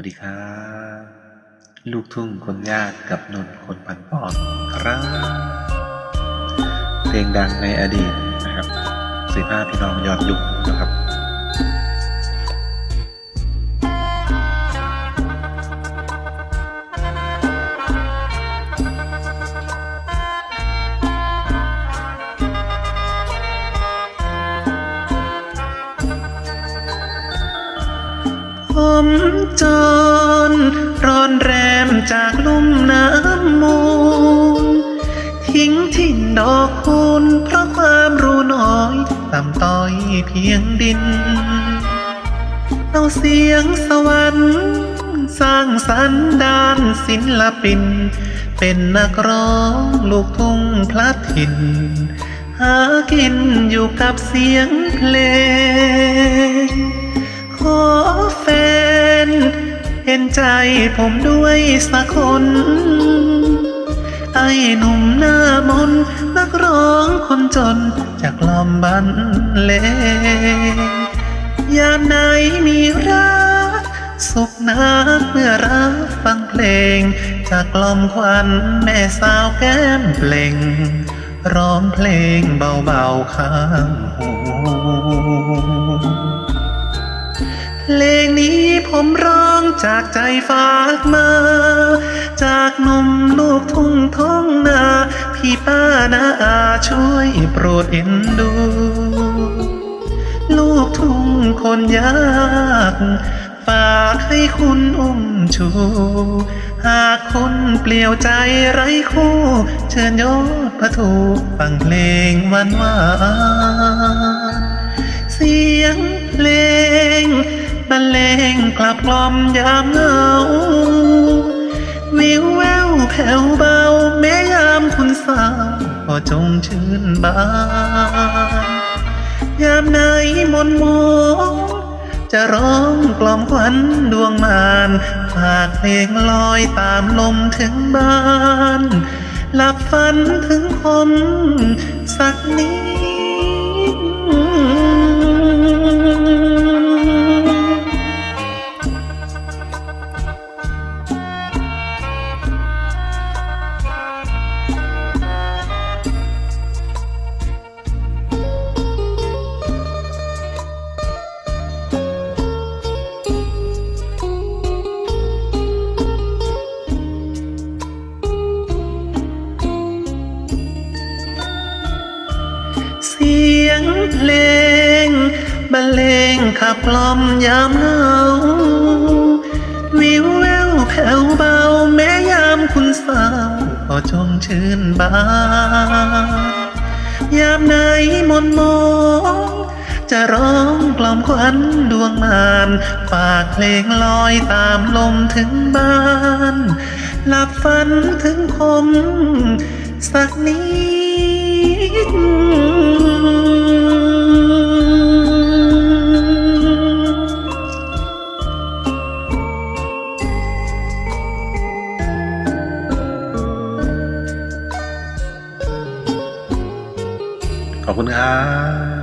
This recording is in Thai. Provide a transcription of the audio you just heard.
วัสดีครับ ลูกทุ่งคนยากกับนนท์คนพันปอนครับเพลงดังในอดีตนะครับสิห้าพี่น้องยอดยุคนะครับ ผมจนร้อนแรมจากลุ่มน้ำมูล ทิ้งถิ่นดอกคุณเพราะความรู้น้อยต่ำต้อยเพียงดิน เอาเสียงสวรรค์ สร้างสรรค์ด้านศิลปิน เป็นนักร้องลูกทุ่งพลัดถิ่น หากินอยู่กับเสียงเพลงขอ เห็นใจผมด้วยสักคน ไอ้หนุ่มหน้ามนนักร้องคนจนจากลอมบันเลงยามไหนมีรัก สุขนักเมื่อรับฟังเพลง จากลอมควันแม่สาวแก้มเปล่ง ร้องเพลงเบาๆข้างหู เพลงนี้ผมร้องจากใจฝากมา จากหนุ่มลูกทุ่งท้องนา พี่ป้านาอาช่วยโปรดเอ็นดู ลูกทุ่งคนยากฝากให้คุณอุ้มชู หากคุณเปลี่ยวใจไร้คู่ เชิญยกพระถูกฟังเพลงวานวาน รรเลงกลับกล่อมยามเหงา วิวแววแผ่วเบาแม้ยามคุณสาวก็จงชื่นบาน ยามไหนมนมองจะร้องกล่อมขวัญดวงมานฝากเพลงลอยตามลมถึงบ้าน หลับฝันถึงผ งเพลงบรรเลงขับกล่อมยามเหงาวิวแววแผ่วเบาแม้ยามคุณสาวก็จงชื่นบานยามไหนมนมองจะร้องกล่อมขวัญดวงมานฝากเพลงลอยตามลมถึงบ้าน หลับฝันถึงผมสักนิด ขอบคุณครับ